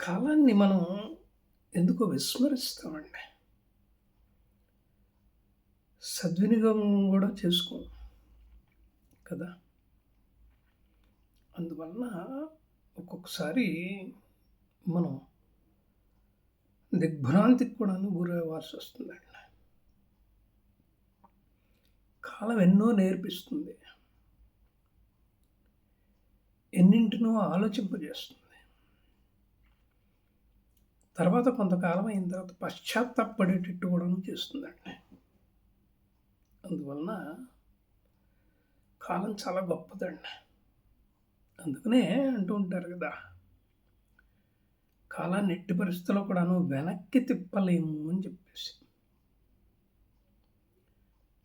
కాలాన్ని మనం ఎందుకో విస్మరిస్తామండి. సద్వినియోగం కూడా చేసుకోం. కదా! అందువలన ఒక్కొక్కసారి మనం దిగ్భ్రాంతికి కూడాను గురవ్వాల్సొస్తుందండి. కాలం ఎన్నో నేర్పిస్తుంది. ఎన్నింటినో ఆలోచింపజేస్తుంది. తర్వాత కొంతకాలం అయిన తర్వాత పశ్చాత్తాపడేటట్టు కూడా చేస్తుందండి. అందువలన కాలం చాలా గొప్పదండి. అందుకనే అంటూ ఉంటారు కదా కాలాన్ని ఎట్టి పరిస్థితుల్లో కూడాను వెనక్కి తిప్పలేము అని చెప్పేసి.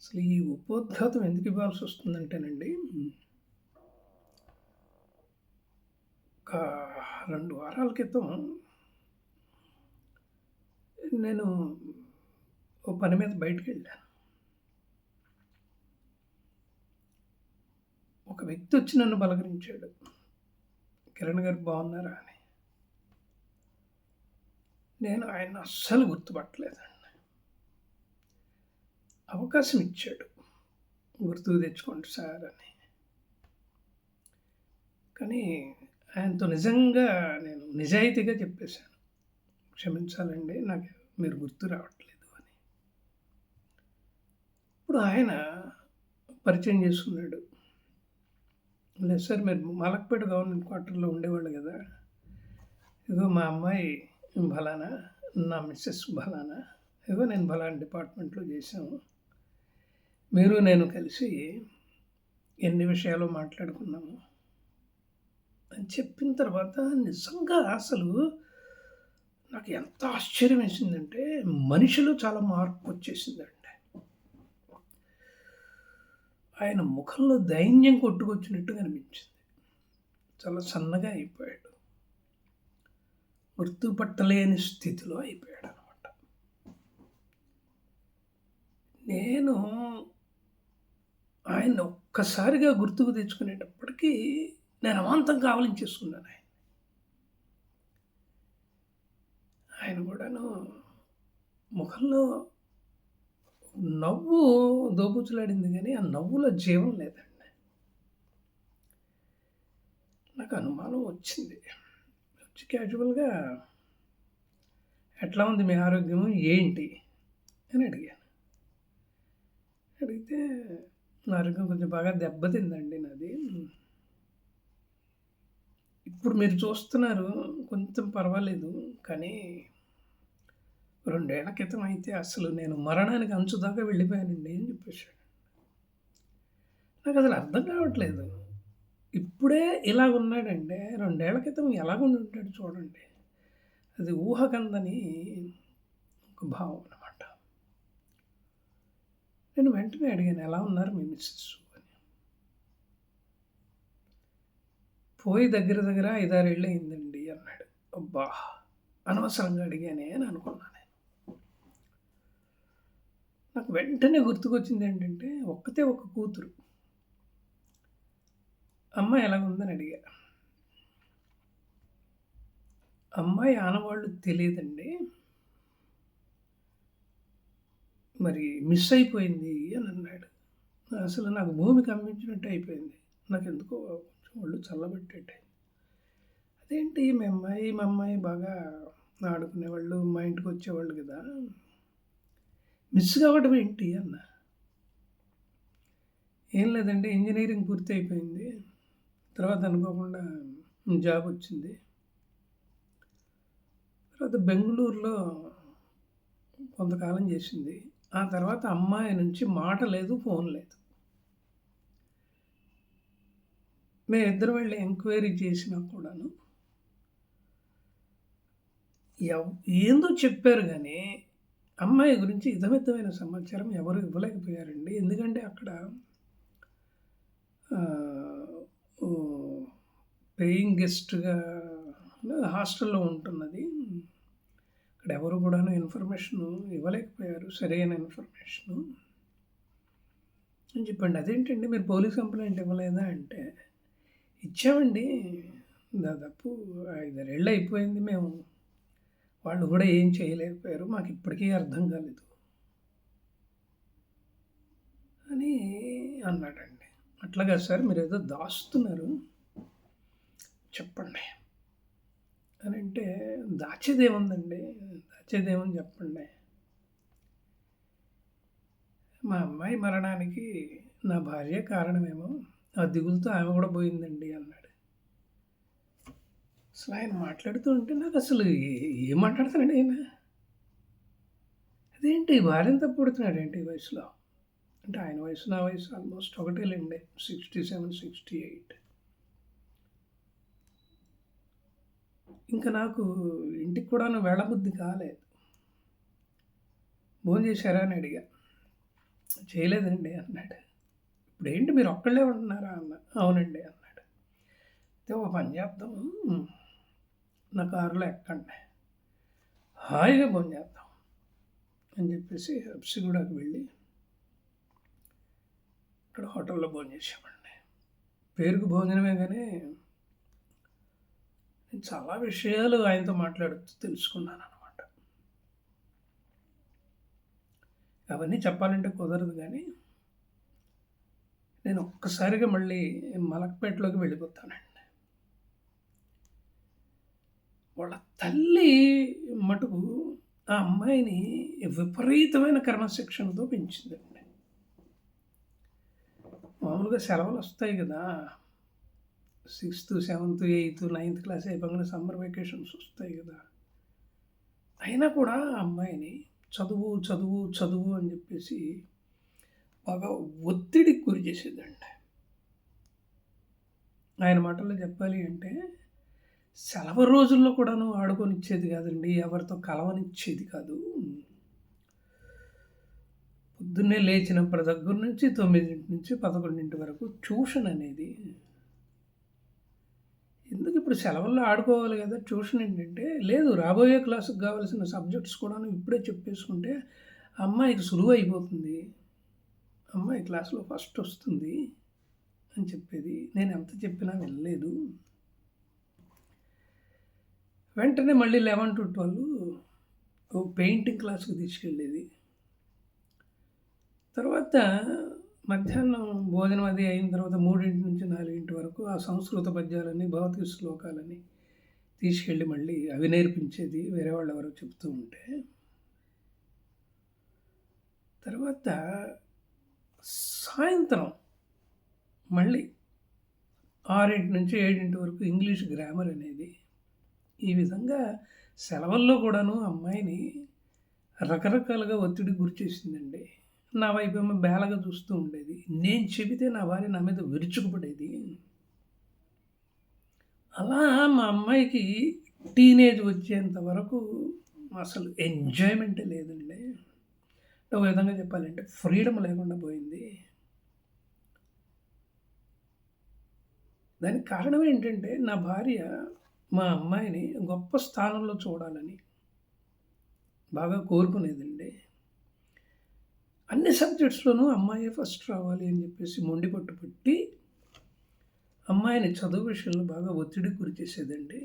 అసలు ఈ ఉపోద్ఘాతం ఎందుకు ఇవ్వాల్సి వస్తుందంటేనండి ఒక రెండు వారాల క్రితం నేను ఓ పని మీద బయటికెళ్ళాను. ఒక వ్యక్తి వచ్చి నన్ను బలకరించాడు కిరణ్ గారు బాగున్నారా అని. నేను ఆయన అస్సలు గుర్తుపట్టలేదండి. అవకాశం ఇచ్చాడు. గుర్తుకు తెచ్చుకోండి సార్ అని. కానీ ఆయనతో నిజంగా నేను నిజాయితీగా చెప్పేశాను. క్షమించాలండి నాకు మీరు గుర్తు రావట్లేదు అని. ఇప్పుడు ఆయన పరిచయం చేసుకున్నాడు. లేదు సార్ మీరు మలక్పేట గవర్నమెంట్ క్వార్టర్‌లో ఉండేవాళ్ళు కదా ఇదిగో మా అమ్మాయి బలానా నా మిస్సెస్ బలానా ఇదిగో నేను బలానా డిపార్ట్మెంట్‌లో చేశాము. మీరు నేను కలిసి ఎన్ని విషయాలు మాట్లాడుకున్నాము. అని చెప్పిన తర్వాత నిజంగా అసలు నాకు ఎంత ఆశ్చర్యం వేసిందంటే మనిషిలో చాలా మార్పొచ్చేసిందండి. ఆయన ముఖంలో దైన్యం కొట్టుకొచ్చినట్టుగా అనిపించింది. చాలా సన్నగా అయిపోయాడు. గుర్తుపట్టలేని స్థితిలో అయిపోయాడు అనమాట నేను ఆయన ఒక్కసారిగా గుర్తుకు తెచ్చుకునేటప్పటికీ నేను అమాంతం కావలించేసుకున్నాను చేసుకున్నాను ఆయన ఆయన కూడాను ముఖంలో నవ్వు దోబుచ్చులాడింది కానీ ఆ నవ్వులో జీవం లేదండి. నాకు అనుమానం వచ్చింది. వచ్చి క్యాజువల్‌గా ఎట్లా ఉంది మీ ఆరోగ్యము? ఏంటి? అని అడిగాను. అడిగితే నా ఆరోగ్యం కొంచెం బాగా దెబ్బతిందండి నాది. ఇప్పుడు మీరు చూస్తున్నారు కొంచెం పర్వాలేదు. కానీ రెండేళ్ళ క్రితం అయితే అసలు నేను మరణానికి అంచు దాకా వెళ్ళిపోయానండి అని చెప్పేసాడు. అసలు అర్థం కావట్లేదు. ఇప్పుడే ఇలా ఉన్నాడంటే రెండేళ్ళ క్రితం ఎలాగుండి ఉంటాడు చూడండి. అది ఊహకందని ఒక భావం అనమాట. నేను వెంటనే అడిగాను ఎలా ఉన్నారు మీ మిస్సెస్ అని. పోయి దగ్గర దగ్గర ఐదారేళ్ళు అయిందండి అన్నాడు. అబ్బా! అనవసరంగా అడిగానే అని అనుకున్నాను నాకు వెంటనే గుర్తుకొచ్చింది ఏంటంటే ఒక్కతే ఒక కూతురు. అమ్మాయి ఎలాగుందని అడిగా. అమ్మాయి ఆనవాళ్ళు తెలియదండి మరి మిస్ అయిపోయింది అని అన్నాడు. అసలు నాకు భూమి కంపించినట్టు అయిపోయింది. నాకెందుకో కొంచెం ఒళ్ళు చల్లబట్టేట్టయింది. అదేంటి మీ అమ్మాయి, మా అమ్మాయి బాగా ఆడుకునేవాళ్ళు. మా ఇంటికి వచ్చేవాళ్ళు కదా మిస్ కావడం ఏంటి అన్న ఏం లేదండి ఇంజనీరింగ్ పూర్తి అయిపోయింది. తర్వాత అనుకోకుండా జాబ్ వచ్చింది. తర్వాత బెంగుళూరులో కొంతకాలం చేసింది. ఆ తర్వాత అమ్మాయి నుంచి మాట లేదు, ఫోన్ లేదు. మేము ఇద్దరు వెళ్ళి ఎంక్వైరీ చేసినా కూడాను ఎవ్ ఏందో చెప్పారు కానీ అమ్మాయి గురించి ఇతమిత్తమైన సమాచారం ఎవరు ఇవ్వలేకపోయారండి. ఎందుకంటే అక్కడ పేయింగ్ గెస్ట్‌గా హాస్టల్‌లో ఉంటున్నది. అక్కడ ఎవరు కూడాను ఇన్ఫర్మేషన్ ఇవ్వలేకపోయారు. సరైన ఇన్ఫర్మేషను. అని చెప్పండి. అదేంటండి మీరు పోలీస్ కంప్లైంట్ ఇవ్వలేదా అంటే, ఇచ్చామండి. దాదాపు ఐదారేళ్ళు అయిపోయింది మేము వాళ్ళు కూడా ఏం చేయలేకపోయారు మాకు ఇప్పటికీ అర్థం కాలేదు. అని అన్నాడండి. అట్లాగా సార్ మీరు ఏదో దాస్తున్నారు. చెప్పండి. అని అంటే దాచేదేముందండి? దాచేదేమని చెప్పండి. మా అమ్మాయి మరణానికి నా భార్య కారణమేమో ఆ దిగులతో ఆమె కూడా పోయిందండి అన్నాడు. అసలు ఆయన మాట్లాడుతూ ఉంటే నాకు అసలు ఏం మాట్లాడుతున్నాడు ఆయన? అదేంటి భార్యను పుడుతున్నాడు ఏంటి ఈ వయసులో? అంటే ఆయన వయసు నా వయసు ఆల్మోస్ట్ ఒకటే లేండి సిక్స్టీ సెవెన్ సిక్స్టీ ఎయిట్ ఇంకా నాకు ఇంటికి కూడా వెళ్ళబుద్ధి కాలేదు. భోజనం చేశారా అని అడిగా. చేయలేదండి అన్నాడు. ఇప్పుడు ఏంటి మీరు ఒక్కళ్ళే ఉంటున్నారా అన్న. అవునండి అన్నాడు. అయితే ఒక పని చేద్దాము నా కారులో ఎక్కండి. హాయిగా భోజనం చేద్దాం అని చెప్పేసి హబ్సిగూడకు వెళ్ళి ఇక్కడ హోటల్లో భోజనం చేసామండి పేరుకు భోజనమే కానీ నేను చాలా విషయాలు ఆయనతో మాట్లాడుతూ తెలుసుకున్నాను అనమాట అవన్నీ చెప్పాలంటే కుదరదు కానీ నేను ఒక్కసారిగా మళ్ళీ మలక్పేటలోకి వెళ్ళిపోతానండి. వాళ్ళ తల్లి మటుకు ఆ అమ్మాయిని విపరీతమైన క్రమశిక్షణతో పెంచిందండి మామూలుగా సెలవులు వస్తాయి కదా. Sixth seventh eighth ninth class అయిపోగానే సమ్మర్ వెకేషన్స్ వస్తాయి కదా. అయినా కూడా ఆ అమ్మాయిని చదువు చదువు చదువు అని చెప్పేసి బాగా ఒత్తిడికి గురి చేసేదండి. ఆయన మాటల్లో చెప్పాలి అంటే సెలవు రోజుల్లో కూడాను ఆడుకొనిచ్చేది కాదండి. ఎవరితో కలవనిచ్చేది కాదు. పొద్దున్నే లేచినప్పటి దగ్గర నుంచి తొమ్మిదింటి నుంచి పదకొండింటి వరకు ట్యూషన్ అనేది. ఎందుకు ఇప్పుడు సెలవుల్లో ఆడుకోవాలి కదా? ట్యూషన్ ఏంటంటే లేదు రాబోయే క్లాసుకు కావాల్సిన సబ్జెక్ట్స్ కూడాను ఇప్పుడే చెప్పేసుకుంటే అమ్మాయికి సులువు అయిపోతుంది. అమ్మాయి క్లాసులో ఫస్ట్ వస్తుంది అని చెప్పేది. నేను ఎంత చెప్పినా వెళ్ళలేదు వెంటనే మళ్ళీ లెవెన్ టు ట్వెల్వ్ పెయింటింగ్ క్లాస్కి తీసుకెళ్ళేది. తర్వాత మధ్యాహ్నం భోజనం అది అయిన తర్వాత మూడింటి నుంచి నాలుగింటి వరకు ఆ సంస్కృత పద్యాలని భౌతిక శ్లోకాలని తీసుకెళ్ళి మళ్ళీ అవి నేర్పించేది వేరే వాళ్ళు ఎవరో చెప్తూ ఉంటే. తర్వాత సాయంత్రం మళ్ళీ ఆరింటి నుంచి ఏడింటి వరకు ఇంగ్లీష్ గ్రామర్ అనేది ఈ విధంగా సెలవుల్లో కూడాను అమ్మాయిని రకరకాలుగా ఒత్తిడి గురిచేసిందండి నా వైపు ఏమో బేలగా చూస్తూ ఉండేది. నేను చెబితే నా భార్య నా మీద విరుచుకుపడేది. అలా మా అమ్మాయికి టీనేజ్ వచ్చేంత వరకు అసలు ఎంజాయ్మెంటే లేదండి. ఒక విధంగా చెప్పాలంటే ఫ్రీడమ్ లేకుండా పోయింది. దానికి కారణం ఏంటంటే నా భార్య మా అమ్మాయిని గొప్ప స్థానంలో చూడాలని బాగా కోరుకునేదండి. అన్ని సబ్జెక్ట్స్లోనూ అమ్మాయి ఫస్ట్ రావాలి అని చెప్పేసి మొండి పట్టు పెట్టి అమ్మాయిని చదువు విషయంలో బాగా ఒత్తిడి గురి చేసేదండి.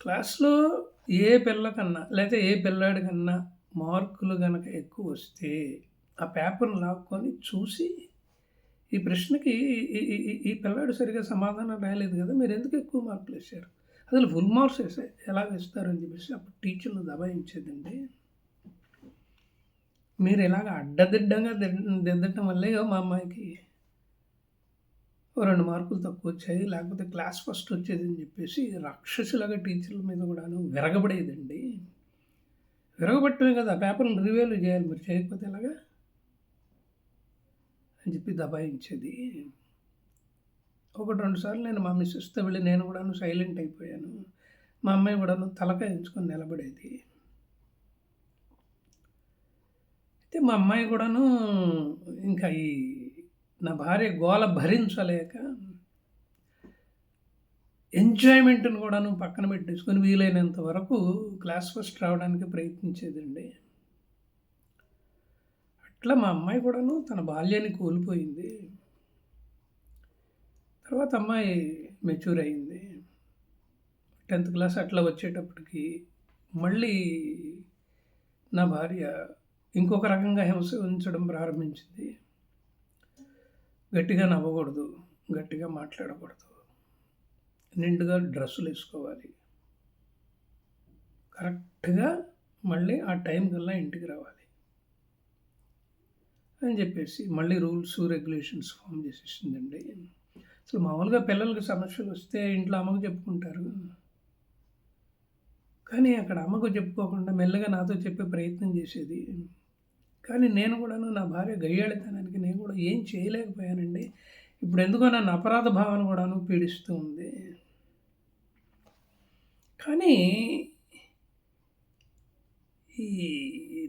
క్లాస్లో ఏ పిల్లకన్నా లేకపోతే ఏ పిల్లాడికన్నా మార్కులు కనుక ఎక్కువ వస్తే ఆ పేపర్ని లాక్కొని చూసి ఈ ప్రశ్నకి ఈ ఈ- పిల్లాడు సరిగా సమాధానం రాయలేదు కదా మీరు ఎందుకు ఎక్కువ మార్కులు వేశారు? అసలు ఫుల్ మార్క్స్ వేసే ఎలా వేస్తారు అని చెప్పేసి అప్పుడు టీచర్లు దబాయించేదండి. మీరు ఇలాగ అడ్డదిడ్డంగా దిద్దటం వల్లే మా అమ్మాయికి ఓ రెండు మార్కులు తక్కువ వచ్చాయి లేకపోతే క్లాస్ ఫస్ట్ వచ్చేది అని చెప్పేసి రాక్షసులాగా టీచర్ల మీద కూడాను విరగబడేదండి. విరగబట్టమే కదా ఆ పేపర్ని రివ్యూలు చేయాలి మీరు చేయకపోతే ఎలాగా? అని చెప్పి దబాయించేది. ఒకటి రెండు సార్లు నేను మా మిస్సెస్తో వెళ్ళి నేను కూడాను సైలెంట్ అయిపోయాను. మా అమ్మాయి కూడాను తలకాయ ఎంచుకొని నిలబడేది. అయితే మా అమ్మాయి కూడాను ఇంకా ఈ నా భార్య గోల భరించలేక ఎంజాయ్మెంట్ని కూడాను పక్కన పెట్టేసుకొని వీలైనంత వరకు క్లాస్ ఫస్ట్ రావడానికి ప్రయత్నించేదండి. అట్లా మా అమ్మాయి కూడాను తన బాల్యాన్ని కోల్పోయింది. తర్వాత అమ్మాయి మెచ్యూర్ అయింది. టెన్త్ క్లాస్ అట్లా వచ్చేటప్పటికి మళ్ళీ నా భార్య ఇంకొక రకంగా హింస ఉంచడం ప్రారంభించింది. గట్టిగా నవ్వకూడదు గట్టిగా మాట్లాడకూడదు. నిండుగా డ్రెస్సులు వేసుకోవాలి. కరెక్ట్గా మళ్ళీ ఆ టైం కల్లా ఇంటికి రావాలి. అని చెప్పేసి మళ్ళీ రూల్స్ రెగ్యులేషన్స్ ఫామ్ చేసేసిందండి. అసలు మామూలుగా పిల్లలకి సమస్యలు వస్తే ఇంట్లో అమ్మకు చెప్పుకుంటారు. కానీ అక్కడ అమ్మకు చెప్పుకోకుండా మెల్లగా నాతో చెప్పే ప్రయత్నం చేసేది. కానీ నేను కూడాను నా భార్య గయ్యాళితనానికి నేను కూడా ఏం చేయలేకపోయానండి. ఇప్పుడు ఎందుకో నన్ను అపరాధ భావన కూడాను పీడిస్తూ ఉంది. కానీ ఈ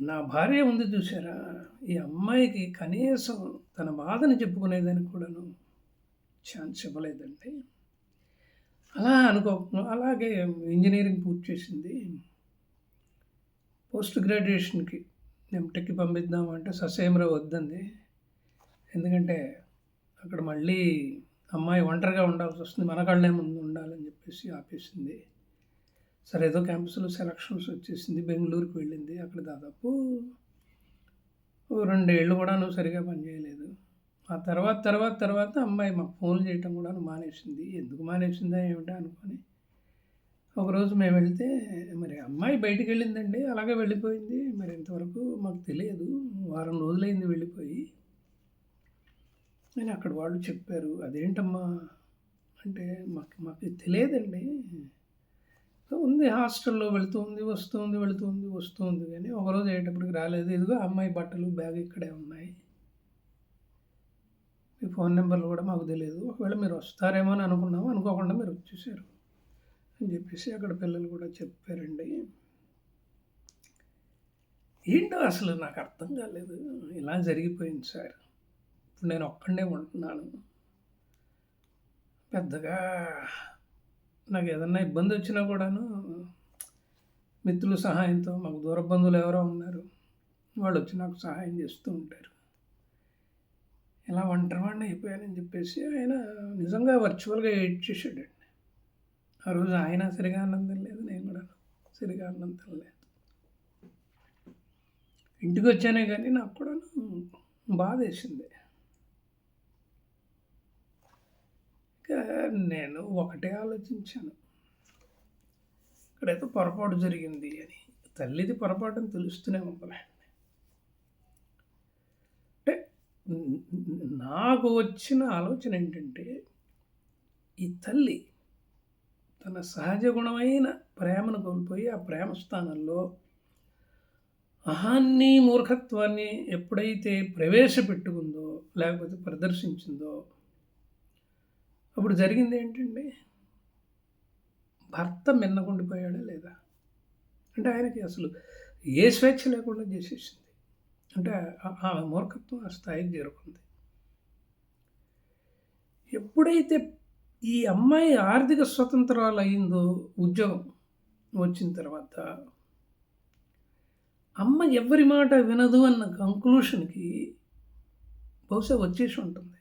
నా భార్య ఉంది చూసారా ఈ అమ్మాయికి కనీసం తన బాధను చెప్పుకునేదానికి కూడాను ఛాన్స్ ఇవ్వలేదండి. అలా అనుకో అలాగే ఇంజనీరింగ్ పూర్తి చేసింది. పోస్ట్ గ్రాడ్యుయేషన్కి ఎంటెక్కి పంపిద్దాం అంటే ససేమరా వద్దంది. ఎందుకంటే అక్కడ మళ్ళీ అమ్మాయి ఒంటరిగా ఉండాల్సి వస్తుంది మన కళ్ళే ముందు ఉండాలని చెప్పేసి ఆపేసింది. సరే ఏదో క్యాంపస్లో సెలక్షన్స్ వచ్చేసింది. బెంగళూరుకి వెళ్ళింది. అక్కడ దాదాపు ఓ రెండేళ్ళు కూడాను సరిగా పనిచేయలేదు ఆ తర్వాత తర్వాత తర్వాత అమ్మాయి మాకు ఫోన్లు చేయటం కూడా మానేసింది. ఎందుకు మానేసిందా ఏమిటా అనుకొని. ఒకరోజు మేము వెళ్తే మరి అమ్మాయి బయటికి వెళ్ళిందండి. అలాగే వెళ్ళిపోయింది. మరి ఇంతవరకు మాకు తెలియదు. వారం రోజులైంది వెళ్ళిపోయి. అని అక్కడ వాళ్ళు చెప్పారు అదేంటమ్మా? అంటే మాకు మాకు తెలియదండి. ఉంది హాస్టల్లో వెళుతుంది వస్తుంది వెళుతుంది వస్తుంది కానీ ఒకరోజు అయ్యేటప్పటికి రాలేదు. ఇదిగో అమ్మాయి బట్టలు బ్యాగ్ ఇక్కడే ఉన్నాయి. మీ ఫోన్ నెంబర్లు కూడా మాకు తెలియదు. ఒకవేళ మీరు వస్తారేమో అని అనుకున్నాము. అనుకోకుండా మీరు వచ్చేసారు అని చెప్పేసి అక్కడ పిల్లలు కూడా చెప్పారండి. ఏంటో అసలు నాకు అర్థం కాలేదు. ఇలా జరిగిపోయింది సార్. ఇప్పుడు నేను ఒక్కడే ఉంటున్నాను. పెద్దగా నాకు ఏదన్నా ఇబ్బంది వచ్చినా కూడాను మిత్రుల సహాయంతో మాకు దూర బంధువులు ఎవరో ఉన్నారు వాళ్ళు వచ్చి నాకు సహాయం చేస్తూ ఉంటారు. ఇలా ఒంటరివాడిని అయిపోయానని చెప్పేసి ఆయన నిజంగా వర్చువల్గా ఎయిట్ చేసాడండి ఆ రోజు ఆయన సరిగా ఆనందం లేదు నేను కూడా సరిగా ఆనందం లేదు. ఇంటికి వచ్చానే కానీ నాకు కూడా బాధ వేసింది నేను ఒకటే ఆలోచించాను. ఇక్కడైతే పొరపాటు జరిగింది అని. తల్లిది పొరపాటు అని తెలుస్తూనే ఉండాలండి అంటే నాకు వచ్చిన ఆలోచన ఏంటంటే ఈ తల్లి తన సహజ గుణమైన ప్రేమను కోల్పోయి ఆ ప్రేమ స్థానంలో అహాన్ని మూర్ఖత్వాన్ని ఎప్పుడైతే ప్రవేశపెట్టుకుందో లేకపోతే ప్రదర్శించిందో అప్పుడు జరిగింది ఏంటండి? భర్త మిన్నకుండిపోయాడా లేదా? అంటే ఆయనకి అసలు ఏ స్వేచ్ఛ లేకుండా చేసేసింది. అంటే ఆ మూర్ఖత్వం ఆ స్థాయికి చేరుకుంది. ఎప్పుడైతే ఈ అమ్మాయి ఆర్థిక స్వతంత్రాలు అయిందో ఉద్యోగం వచ్చిన తర్వాత అమ్మ ఎవరి మాట వినదు అన్న కంక్లూషన్కి బహుశా వచ్చేసి ఉంటుంది.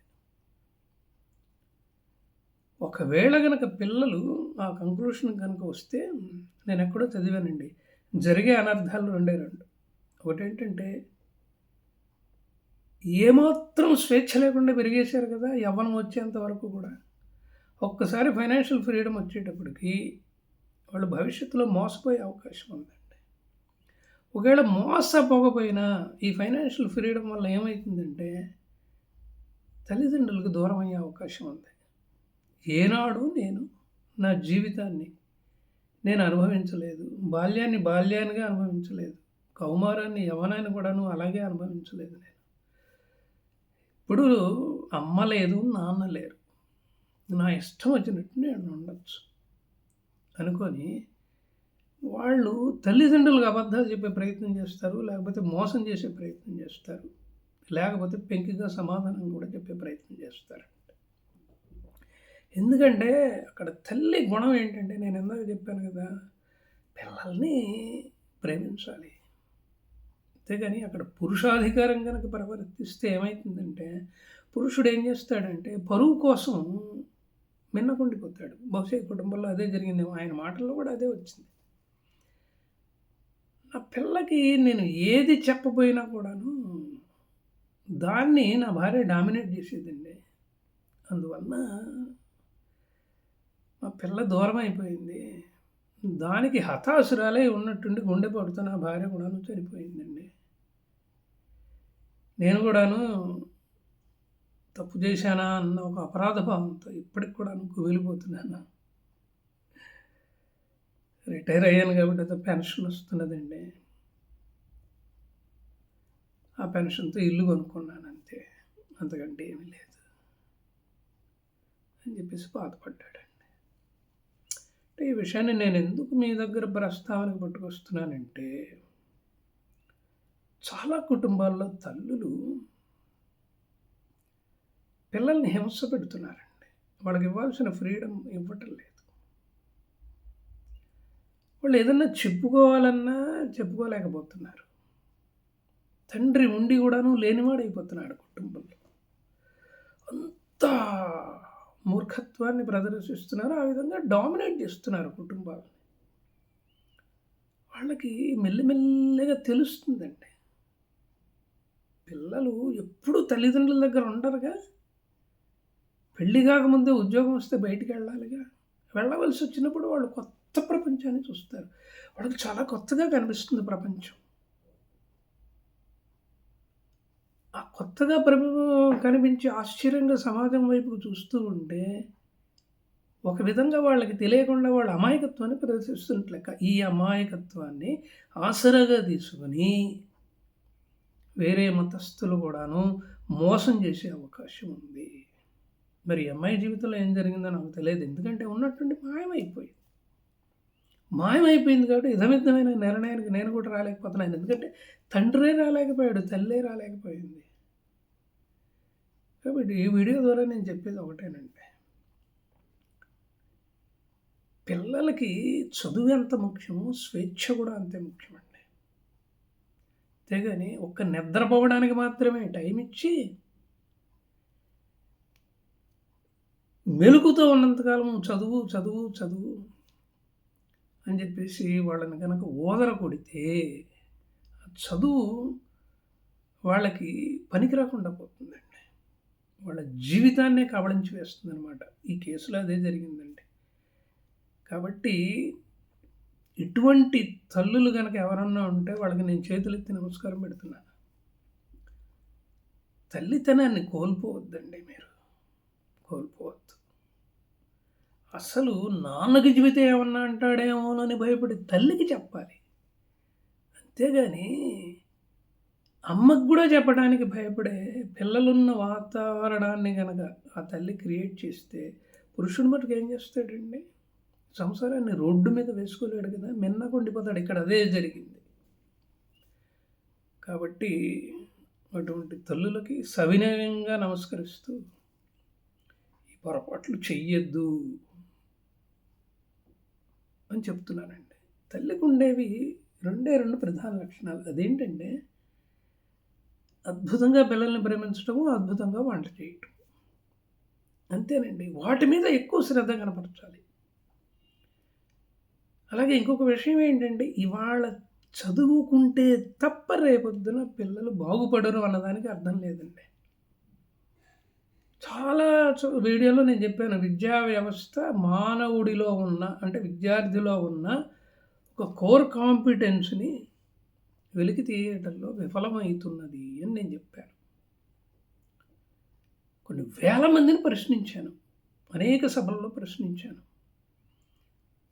ఒకవేళ కనుక పిల్లలు ఆ కంక్లూషన్ కనుక వస్తే నేను ఎక్కడో చదివానండి. జరిగే అనర్థాలు రెండే రెండు. ఒకటేంటంటే ఏమాత్రం స్వేచ్ఛ లేకుండా పెరిగేశారు కదా యవ్వనం వచ్చేంత వరకు కూడా. ఒక్కసారి ఫైనాన్షియల్ ఫ్రీడమ్ వచ్చేటప్పటికి వాళ్ళు భవిష్యత్తులో మోసపోయే అవకాశం ఉందండి. ఒకవేళ మోసపోకపోయినా ఈ ఫైనాన్షియల్ ఫ్రీడమ్ వల్ల ఏమవుతుందంటే తల్లిదండ్రులకు దూరం అయ్యే అవకాశం ఉంది. ఏనాడు నేను నా జీవితాన్ని నేను అనుభవించలేదు. బాల్యాన్ని బాల్యానిగా అనుభవించలేదు. కౌమారాన్ని యవనాన్ని కూడాను అలాగే అనుభవించలేదు నేను. ఇప్పుడు అమ్మ లేదు నాన్న లేరు. నా ఇష్టం వచ్చినట్టు నేను ఉండొచ్చు. అనుకొని వాళ్ళు తల్లిదండ్రులకు అబద్ధాలు చెప్పే ప్రయత్నం చేస్తారు లేకపోతే మోసం చేసే ప్రయత్నం చేస్తారు లేకపోతే పెంకిగా సమాధానం కూడా చెప్పే ప్రయత్నం చేస్తారు. ఎందుకంటే అక్కడ తల్లి గుణం ఏంటంటే నేను ఎందాక చెప్పాను కదా పిల్లల్ని ప్రేమించాలి. అంతేగాని అక్కడ పురుషాధికారం కనుక ప్రవర్తిస్తే ఏమవుతుందంటే పురుషుడు ఏం చేస్తాడంటే పరువు కోసం మిన్నకుండిపోతాడు. బహుశా కుటుంబంలో అదే జరిగిందేమో ఆయన మాటల్లో కూడా అదే వచ్చింది. నా పిల్లకి నేను ఏది చెప్పబోయినా కూడాను దాన్ని నా భార్య డామినేట్ చేసేదండి. అందువల్ల మా పిల్ల దూరం అయిపోయింది దానికి హతాసురాలే ఉన్నట్టుండి గుండె పడుతూ నా భార్య కూడాను చనిపోయిందండి. నేను కూడాను తప్పు చేశానా అన్న ఒక అపరాధ భావంతో ఇప్పటికి కూడా వెళ్ళిపోతున్నాను రిటైర్ అయ్యాను కాబట్టి అయితే పెన్షన్ వస్తున్నదండి. ఆ పెన్షన్తో ఇల్లు కొనుక్కున్నాను అంతే. అంతకంటే ఏమీ లేదు. అని చెప్పేసి బాధపడ్డాడు. అంటే ఈ విషయాన్ని నేను ఎందుకు మీ దగ్గర ప్రస్తావనకు పట్టుకొస్తున్నానంటే చాలా కుటుంబాల్లో తల్లులు పిల్లల్ని హింస పెడుతున్నారండి. వాళ్ళకి ఇవ్వాల్సిన ఫ్రీడమ్ ఇవ్వటం లేదు. వాళ్ళు ఏదన్నా చెప్పుకోవాలన్నా చెప్పుకోలేకపోతున్నారు. తండ్రి ఉండి కూడాను లేనివాడైపోతున్నాడు కుటుంబంలో. అంతా మూర్ఖత్వాన్ని ప్రదర్శిస్తున్నారు ఆ విధంగా డామినేట్ చేస్తున్నారు కుటుంబాలని. వాళ్ళకి మెల్లిమెల్లిగా తెలుస్తుందండి. పిల్లలు ఎప్పుడు తల్లిదండ్రుల దగ్గర ఉండరుగా. పెళ్ళి కాకముందే ఉద్యోగం వస్తే బయటికి వెళ్ళాలిగా. వెళ్ళవలసి వచ్చినప్పుడు వాళ్ళు కొత్త ప్రపంచాన్ని చూస్తారు. వాళ్ళకి చాలా కొత్తగా కనిపిస్తుంది ప్రపంచం ఆ కొత్తగా ప్రభు కనిపించి ఆశ్చర్యంగా సమాజం వైపుకు చూస్తూ ఉంటే ఒక విధంగా వాళ్ళకి తెలియకుండా వాళ్ళ అమాయకత్వాన్ని ప్రదర్శిస్తున్నట్లెక్క ఈ అమాయకత్వాన్ని ఆసరాగా తీసుకొని వేరే మతస్థులు కూడాను మోసం చేసే అవకాశం ఉంది. మరి అమ్మాయి జీవితంలో ఏం జరిగిందో నాకు తెలియదు. ఎందుకంటే ఉన్నట్టుండి మాయమైపోయింది. మాయమైపోయింది కాబట్టి ఇదమిద్దమైన నిర్ణయానికి నేను కూడా రాలేకపోతున్నాను. ఎందుకంటే తండ్రే రాలేకపోయాడు తల్లే రాలేకపోయింది. కాబట్టి ఈ వీడియో ద్వారా నేను చెప్పేది ఒకటేనండి. పిల్లలకి చదువు ఎంత ముఖ్యమో స్వేచ్ఛ కూడా అంతే ముఖ్యమండి. అంతేగాని ఒక్క నిద్రపోవడానికి మాత్రమే టైం ఇచ్చి మెలుకుతో ఉన్నంతకాలం చదువు చదువు చదువు అని చెప్పేసి వాళ్ళని కనుక ఓదర కొడితే చదువు వాళ్ళకి పనికి రాకుండా పోతుందండి. వాళ్ళ జీవితాన్నే కబళించి వేస్తుంది అనమాట ఈ కేసులో అదే జరిగిందండి. కాబట్టి ఇటువంటి తల్లులు కనుక ఎవరన్నా ఉంటే వాళ్ళకి నేను చేతులెత్తి నమస్కారం పెడుతున్నాను తల్లితనాన్ని కోల్పోవద్దండి మీరు. కోల్పోవద్దు. అసలు నాన్నకి జీవితం ఏమన్నా అంటాడేమోనని భయపడి తల్లికి చెప్పాలి. అంతేగాని అమ్మకు కూడా చెప్పడానికి భయపడే పిల్లలున్న వాతావరణాన్ని కనుక ఆ తల్లి క్రియేట్ చేస్తే పురుషుడు మటుకు ఏం చేస్తాడండి? సంసారాన్ని రోడ్డు మీద వేసుకోలేడు కదా మిన్నకుండిపోతాడు ఇక్కడ అదే జరిగింది. కాబట్టి అటువంటి తల్లులకి సవినయంగా నమస్కరిస్తూ ఈ పొరపాట్లు చెయ్యొద్దు అని చెప్తున్నానండి. తల్లికి ఉండేవి రెండే రెండు ప్రధాన లక్షణాలు. అదేంటంటే అద్భుతంగా పిల్లల్ని ప్రేమించడము అద్భుతంగా వంట చేయటం. అంతేనండి. వాటి మీద ఎక్కువ శ్రద్ధ కనపరచాలి. అలాగే ఇంకొక విషయం ఏంటంటే ఇవాళ చదువుకుంటే తప్ప రేపొద్దున పిల్లలు బాగుపడరు అన్నదానికి అర్థం లేదండి. చాలా వీడియోలో నేను చెప్పాను విద్యా వ్యవస్థ మానవుడిలో ఉన్న అంటే విద్యార్థిలో ఉన్న ఒక కోర్ కాంపిటెన్స్ని వెలికి తీయటంలో విఫలమవుతున్నది అని నేను చెప్పాను. కొన్ని వేల మందిని ప్రశ్నించాను. అనేక సభల్లో ప్రశ్నించాను.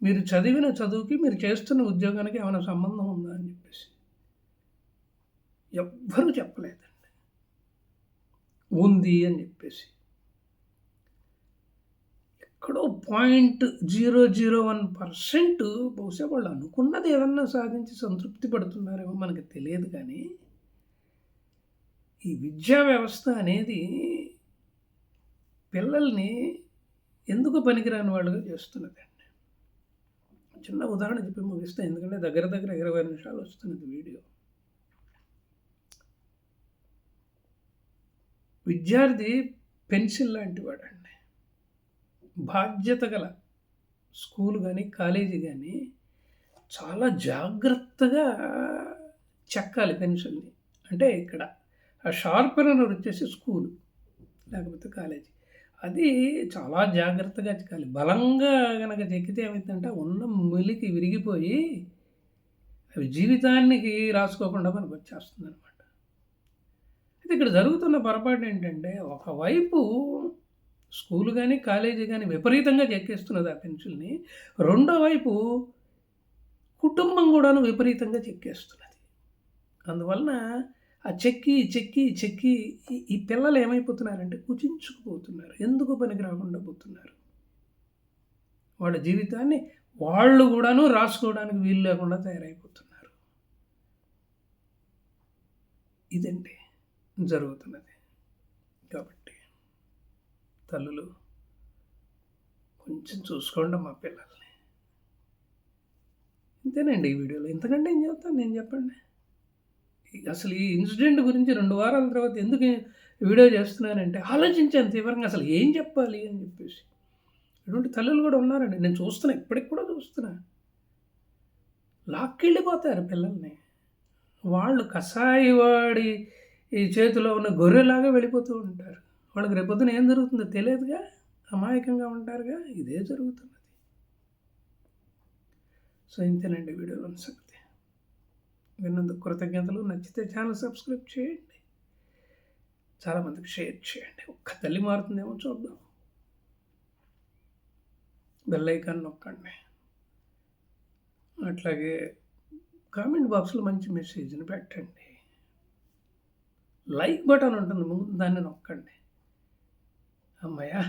మీరు చదివిన చదువుకి మీరు చేస్తున్న ఉద్యోగానికి ఏమైనా సంబంధం ఉందా అని చెప్పేసి. ఎవ్వరూ చెప్పలేదండి. ఉంది అని చెప్పేసి. ఎక్కడో point zero zero one percent బహుశా వాళ్ళు అనుకున్నది ఏదన్నా సాధించి సంతృప్తి పడుతున్నారేమో మనకు తెలియదు కానీ ఈ విద్యా వ్యవస్థ అనేది పిల్లల్ని ఎందుకు పనికిరాని వాళ్ళుగా చేస్తున్నది చిన్న ఉదాహరణ చెప్పి ముగిస్తే ఎందుకంటే దగ్గర దగ్గర ఇరవై నిమిషాలు వస్తున్నది వీడియో. విద్యార్థి పెన్సిల్ లాంటి వాడండి. బాధ్యత గల స్కూల్ కానీ కాలేజీ కానీ చాలా జాగ్రత్తగా చెక్కాలి పెన్సిల్ని అంటే ఇక్కడ ఆ షార్పెనర్ వచ్చేసి స్కూల్ లేకపోతే కాలేజీ. అది చాలా జాగ్రత్తగా చెక్కాలి. బలంగా కనుక చెక్కితే ఏమైందంటే ఉన్న మెలికి విరిగిపోయి అవి జీవితానికి రాసుకోకుండా మనకు వచ్చేస్తుంది అనమాట అయితే ఇక్కడ జరుగుతున్న పొరపాటు ఏంటంటే ఒకవైపు స్కూల్ కానీ కాలేజీ కానీ విపరీతంగా చెక్కేస్తున్నది ఆ పెన్సిల్ని. రెండో వైపు కుటుంబం కూడాను విపరీతంగా చెక్కేస్తున్నది. అందువలన ఆ చెక్కి చెక్కి చెక్కి ఈ- పిల్లలు ఏమైపోతున్నారంటే కుచించుకుపోతున్నారు. ఎందుకు పనికి రాకుండా పోతున్నారు? వాళ్ళ జీవితాన్ని వాళ్ళు కూడాను రాసుకోవడానికి వీలు లేకుండా తయారైపోతున్నారు. ఇదంటే జరుగుతున్నది. తల్లులు కొంచెం చూసుకోండి మా పిల్లల్ని. ఇంతేనండి ఈ వీడియోలో. ఇంతకంటే ఏం చెప్తాను? నేను చెప్పండి. ఈ- అసలు ఈ ఇన్సిడెంట్ గురించి రెండు వారాల తర్వాత ఎందుకు వీడియో చేస్తున్నానంటే ఆలోచించాను తీవ్రంగా. అసలు ఏం చెప్పాలి అని చెప్పేసి. ఇటువంటి తల్లులు కూడా ఉన్నారండి. నేను చూస్తున్నా ఇప్పటికి కూడా చూస్తున్నా. లాక్కెళ్ళిపోతారు పిల్లల్ని. వాళ్ళు కషాయి వాడి ఈ చేతిలో ఉన్న గొర్రెలాగా వెళ్ళిపోతూ ఉంటారు. వాళ్ళకి రేపొద్దున ఏం జరుగుతుందో తెలియదుగా. అమాయకంగా ఉంటారుగా. ఇదే జరుగుతున్నది. సో ఇంతేనండి వీడియోలోని సంగతి. విన్నందుకు కృతజ్ఞతలు. నచ్చితే ఛానల్ సబ్స్క్రైబ్ చేయండి. చాలామందికి షేర్ చేయండి. ఒక్క తల్లి మారుతుందేమో చూద్దాం. బెల్ ఐకాన్ నొక్కండి. అట్లాగే కామెంట్ బాక్స్లో మంచి మెసేజ్ని పెట్టండి. లైక్ బటన్ ఉంటుంది. ముందు దాన్ని నొక్కండి. అమ్మయ్యా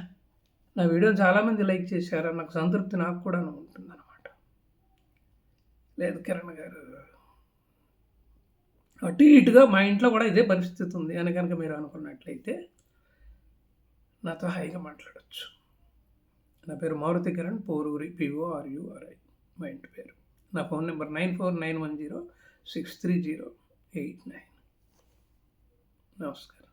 నా వీడియో చాలామంది లైక్ చేశారు నాకు సంతృప్తి నాకు కూడా ఉంటుంది అనమాట లేదు కిరణ్ గారు అటు ఇటుగా మా ఇంట్లో కూడా ఇదే పరిస్థితి ఉంది అని కనుక మీరు అనుకున్నట్లయితే నాతో హాయిగా మాట్లాడచ్చు. నా పేరు మారుతి కిరణ్ పోరూరి పిఓఆర్యుఆర్ఐ మా ఇంటి పేరు. నా phone number nine four nine one zero six three zero eight nine. నమస్కారం.